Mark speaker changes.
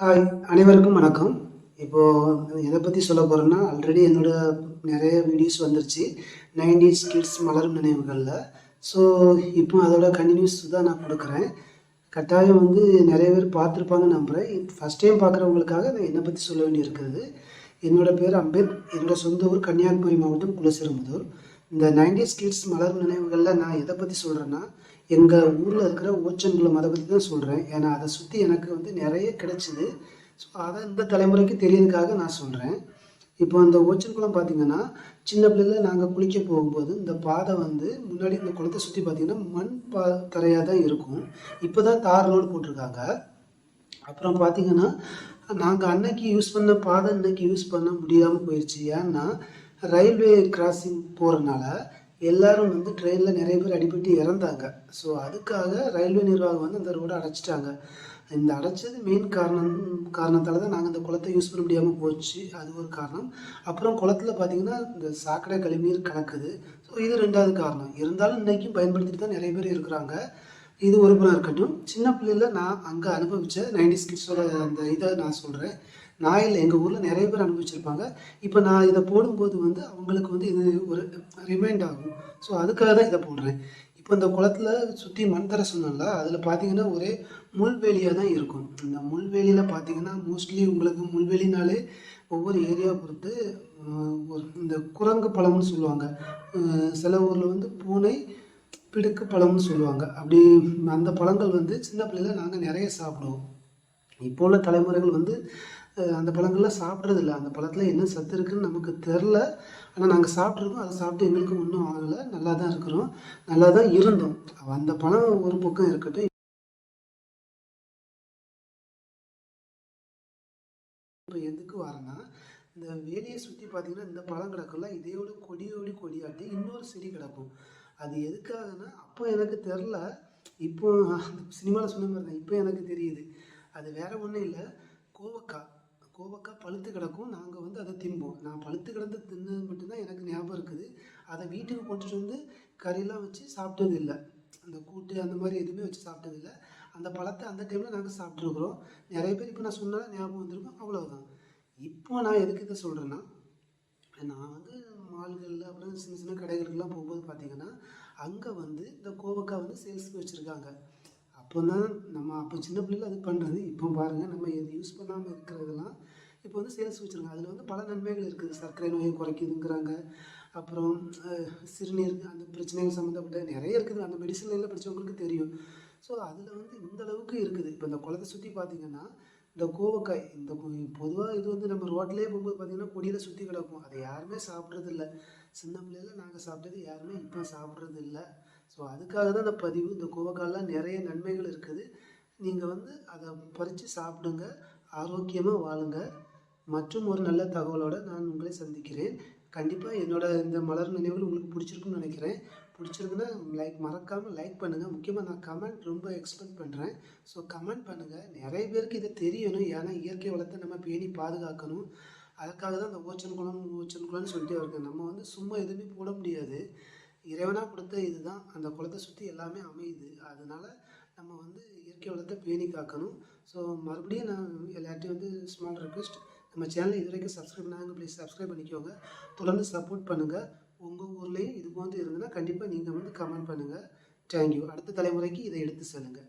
Speaker 1: Hi அனைவருக்கும் வணக்கம். இப்போது எதை பற்றி சொல்ல போகிறேன்னா ஆல்ரெடி என்னோட நிறைய வீடியோஸ் வந்துருச்சு. நைன்டிஸ் கிட்ஸ் மலரும் நினைவுகளில். ஸோ இப்போ அதோட கண்டினியூஸ் தான் நான் கொடுக்குறேன். கட்டாயம் வந்து நிறைய பேர் பார்த்துருப்பாங்கன்னு நம்புகிறேன் ஃபஸ்ட் டைம் பார்க்குறவங்களுக்காக நான் என்னை பற்றி சொல்ல வேண்டியிருக்கிறது என்னோடய பேர் அம்பேத். என்னோடய சொந்த ஊர் கன்னியாகுமரி மாவட்டம் குலசிறுமுதூர் இந்த நைன்டிஸ் கிட்ஸ் மலரும் நினைவுகளில் நான் எதை பற்றி சொல்கிறேன்னா எங்கள் ஊரில் இருக்கிற ஓச்சன்குளம் அதை பற்றி தான் சொல்கிறேன் ஏன்னா அதை சுற்றி எனக்கு வந்து நிறைய கிடைச்சிது. ஸோ அதை இந்த தலைமுறைக்கு தெரியறதுக்காக நான் சொல்கிறேன் இப்போ அந்த ஓச்சன்குளம் பார்த்தீங்கன்னா சின்ன பிள்ளைல நாங்கள் குளிக்க போகும்போது இந்த பாதை வந்து முன்னாடி இந்த குளத்தை சுற்றி பார்த்தீங்கன்னா மண் பா தரையாக தான் இருக்கும். இப்போ தான் தார் ரோடு போட்டிருக்காங்க. அப்புறம் பார்த்தீங்கன்னா நாங்கள் அன்னைக்கு யூஸ் பண்ண பாதை இன்னைக்கு யூஸ் பண்ண முடியாமல் போயிடுச்சு ஏன்னா ரயில்வே கிராசிங் போகிறனால எல்லாரும் வந்து ட்ரெயினில் நிறைய பேர் அடிபட்டு இறந்தாங்க. ஸோ அதுக்காக ரயில்வே நிர்வாகம் வந்து அந்த ரோடை அடைச்சிட்டாங்க. இந்த அடைச்சது மெயின் காரணம் காரணத்தால் தான் நாங்கள் இந்த குளத்தை யூஸ் பண்ண முடியாமல் போச்சு. அது ஒரு காரணம். அப்புறம் குளத்துல பார்த்தீங்கன்னா இந்த சாக்கடை கழிவுநீர் கலக்குது. ஸோ இது ரெண்டாவது காரணம். இருந்தாலும் இன்றைக்கும் பயன்படுத்திட்டு தான் நிறைய பேர் இருக்கிறாங்க. இது ஒரு புறம் இருக்கட்டும். சின்ன பிள்ளையில நான் அங்கே அனுபவித்த நைன்டி கிட்ஸோட அந்த இதை நான் சொல்கிறேன் நான் இல்லை எங்கள் ஊரில் நிறைய பேர் அனுபவிச்சிருப்பாங்க. இப்போ நான் இதை போடும்போது வந்து அவங்களுக்கு வந்து இது ஒரு ரிமைண்ட் ஆகும். ஸோ அதுக்காக தான் இதை போடுறேன். இப்போ இந்த குளத்துல சுற்றி மண் தர சொன்னோம்ல அதில் பார்த்தீங்கன்னா ஒரே முள்வேலியாக தான் இருக்கும். இந்த முள்வேலியில் பார்த்தீங்கன்னா மோஸ்ட்லி உங்களுக்கு முள்வேலினாலே ஒவ்வொரு ஏரியாவை பொறுத்து ஒரு இந்த குரங்கு பழம்னு சொல்லுவாங்க. சில ஊரில் வந்து பூனை பிடுக்கு பழம்னு சொல்லுவாங்க. அப்படி அந்த பழங்கள் வந்து சின்ன பிள்ளையில நாங்கள் நிறைய சாப்பிடுவோம். இப்போ உள்ள தலைமுறைகள் வந்து அந்த பழங்கள்லாம் சாப்பிட்றது இல்லை. அந்த பழத்தில் என்ன சத்து இருக்குன்னு நமக்கு தெரில ஆனால் நாங்கள் சாப்பிட்ருக்கோம் அதை சாப்பிட்டு எங்களுக்கு ஒன்றும் ஆகலை. நல்லா தான் இருக்கிறோம். நல்லா தான் இருந்தோம். அந்த பழம் ஒரு பக்கம் இருக்கட்டும். இப்போ எதுக்கு வரேன்னா இந்த வேலியை சுற்றி பார்த்தீங்கன்னா இந்த பழம் கிடக்கும்ல. இதையோட கொடியோடி கொடியாட்டி இன்னொரு செடி கிடக்கும். அது எதுக்காகனா அப்போ எனக்கு தெரில. இப்போ சினிமாவில் சொன்ன மாதிரி தான் இப்போ எனக்கு தெரியுது. அது வேறு ஒன்றும் இல்லை. கோவக்காய் கோவக்காய் பழுத்து கிடக்கும். நாங்கள் வந்து அதை திம்போம் நான் பழுத்து கிடந்து தின்னது மட்டும்தான் எனக்கு ஞாபகம் இருக்குது. அதை வீட்டுக்கு கொண்டுட்டு வந்து கறியெல்லாம் வச்சு சாப்பிட்டது இல்லை. அந்த கூட்டு அந்த மாதிரி எதுவுமே வச்சு சாப்பிட்டது இல்லை. அந்த பழத்தை அந்த டைமில் நாங்கள் சாப்பிட்ருக்குறோம் நிறைய பேர் இப்போ நான் சொன்னால் ஞாபகம் வந்திருக்கும் அவ்வளோதான் இப்போ நான் எதுக்கு இதை சொல்கிறேன்னா நான் வந்து மால்களில் அப்புறம் சின்ன சின்ன கடைகளுக்கெல்லாம் போகும்போது பார்த்தீங்கன்னா அங்கே வந்து இந்த கோவக்காய் வந்து சேல்ஸ்க்கு வச்சுருக்காங்க. அப்போ தான் நம்ம அப்போ சின்ன பிள்ளைல அது பண்ணுறது இப்போ பாருங்கள் நம்ம எது யூஸ் பண்ணாமல் இருக்கிறதெல்லாம் இப்போ வந்து சேல்ஸ் வச்சுருக்காங்க. அதில் வந்து பல நன்மைகள் இருக்குது. சர்க்கரை நோயை குறைக்குதுங்கிறாங்க. அப்புறம் சிறுநீர் அந்த பிரச்சனைகள் சம்மந்தப்பட்ட நிறைய இருக்குது. அந்த மெடிசன் படித்தவங்களுக்கு தெரியும். ஸோ அதில் வந்து இந்த அளவுக்கு இருக்குது. இப்போ இந்த குளத்தை சுற்றி பார்த்தீங்கன்னா இந்த கோவக்காய் இந்த பொதுவாக இது வந்து நம்ம ரோட்லேயே போகும்போது பார்த்தீங்கன்னா கொடியில் சுற்றி கிடக்கும். அதை யாருமே சாப்பிட்றதில்ல. சின்ன பிள்ளையில நாங்கள் சாப்பிட்டது யாருமே இப்போ சாப்பிட்றது இல்லை ஸோ அதுக்காக தான் இந்த பதிவு இந்த கோவக்காலாம் நிறைய நன்மைகள் இருக்குது. நீங்கள் வந்து அதை பறித்து சாப்பிடுங்க ஆரோக்கியமாக வாழுங்க. மற்றும் ஒரு நல்ல தகவலோடு நான் உங்களை சந்திக்கிறேன். கண்டிப்பாக என்னோட இந்த மலர் நினைவுகள் உங்களுக்கு பிடிச்சிருக்குன்னு நினைக்கிறேன். பிடிச்சிருக்குன்னா லைக் மறக்காமல் லைக் பண்ணுங்கள் முக்கியமாக நான் கமெண்ட் ரொம்ப எக்ஸ்பெக்ட் பண்ணுறேன் ஸோ கமெண்ட் பண்ணுங்கள் நிறைய பேருக்கு இதை தெரியணும். ஏன்னா இயற்கை வளத்தை நம்ம பேணி பாதுகாக்கணும். அதுக்காக தான் இந்த ஓச்சன் குளம் ஓச்சன் குளம்னு சொல்லிட்டே இருக்கேன் நம்ம வந்து சும்மா எதுவுமே போட முடியாது. இறைவனாக கொடுத்த இதுதான். அந்த குளத்தை சுற்றி எல்லாமே அமையுது. அதனால் நம்ம வந்து இயற்கை வளத்தை பேணி காக்கணும். ஸோ மறுபடியும் நான் எல்லார்ட்டையும் வந்து ஸ்மால் ரெக்வெஸ்ட் நம்ம சேனலை இது வரைக்கும் சப்ஸ்கிரைப் பண்ணாங்க ப்ளீஸ் சப்ஸ்கிரைப் பண்ணிக்கோங்க. தொடர்ந்து சப்போர்ட் பண்ணுங்கள் உங்கள் ஊர்லேயும் இது போன்று இருந்ததுன்னா கண்டிப்பாக நீங்கள் வந்து கமெண்ட் பண்ணுங்கள் தேங்க்யூ அடுத்த தலைமுறைக்கு இதை எடுத்து செல்லுங்கள்